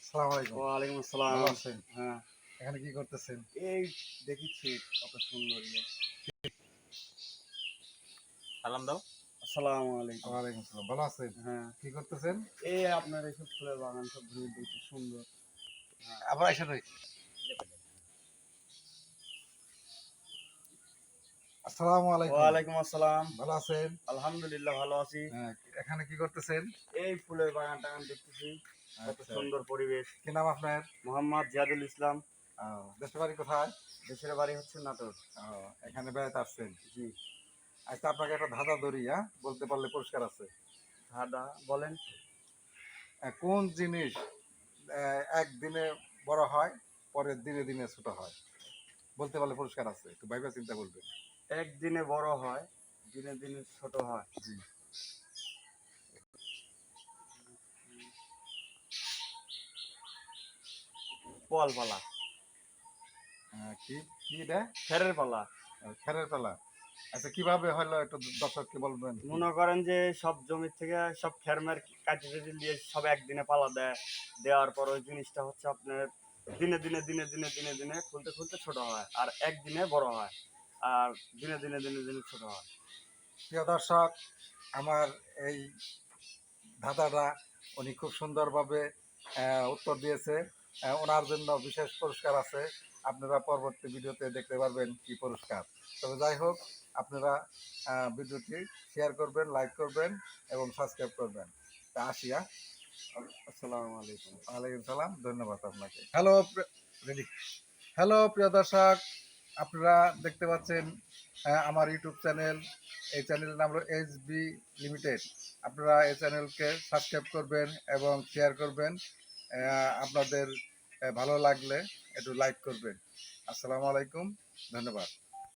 আসসালামু ওয়ালাইকুম আসসালাম। হ্যাঁ। এখানে কি করতেছেন? এই দেখিছি কত সুন্দর ইয়ে। সালাম দাও। আসসালামু আলাইকুম। ওয়ালাইকুম আসসালাম। ভালো আছেন? হ্যাঁ। কি করতেছেন? এই আপনার এইসব ফুলের বাগান সব ঘুরে সুন্দর। আবার এসে রই। আসসালামু আলাইকুম। ওয়ালাইকুম আসসালাম। ভালো আছেন? আলহামদুলিল্লাহ ভালো আছি। হ্যাঁ, এখানে কি করতেছেন? এই ফুলের বাগান টাগান দেখতেছি। কত আচ্ছা। সুন্দর পরিবেশ। কি নাম আপনার? মোহাম্মদ জিয়াদুল ইসলাম। দেশের বাড়ি কোথায়? দেশের বাড়ি হচ্ছে নাটোর। এখানে বেড়াতে আসছেন? জি। আচ্ছা আপনাকে একটা ধাঁধা ধরি হ্যাঁ? বলতে পারলে পুরস্কার আছে। দাদা বলেন। কোন জিনিস একদিনে বড় হয় পরের দিনে দিনে ছোট হয়? বলতে পারলে পুরস্কার আছে একটু ভাইবা চিন্তা করবেন। একদিনে বড় হয় দিনে দিনে ছোট হয়। পল পালা। আহ, কি কি এটা? ফেরের পালা। খেরের পালা। আচ্ছা কীভাবে হলো একটু দর্শককে বলবেন? মনে করেন যে সব জমির থেকে সব ফেরমের কাটি টাটি দিয়ে সব একদিনে পালা দেয়। দেওয়ার পর ওই জিনিসটা হচ্ছে আপনার দিনে দিনে দিনে দিনে দিনে দিনে খুলতে খুলতে ছোট হয় আর একদিনে বড় হয়। আর দিনে দিনে দিনে দিনে ছোট হয়। প্রিয় দর্শক আমার এই ধাঁধাটা উনি খুব সুন্দরভাবে আহ, উত্তর দিয়েছে। ওনার জন্য বিশেষ পুরস্কার আছে। আপনারা পরবর্তী ভিডিওতে দেখতে পারবেন কি পুরস্কার। তবে যাই হোক আপনারা ভিডিওটি শেয়ার করবেন লাইক করবেন এবং সাবস্ক্রাইব করবেন। তা আসিয়া আসসালামু আলাইকুম। ওয়ালাইকুম সালাম ধন্যবাদ আপনাকে। Hello ready. হ্যালো প্রিয় দর্শক। আপনারা দেখতে পাচ্ছেন আমার ইউটিউব চ্যানেল। এই চ্যানেলের নাম হলো এস বি লিমিটেড। আপনারা এই চ্যানেলকে সাবস্ক্রাইব করবেন এবং শেয়ার করবেন। আপনাদের ভালো লাগলে একটু লাইক করবেন। আসসালামু আলাইকুম, ধন্যবাদ।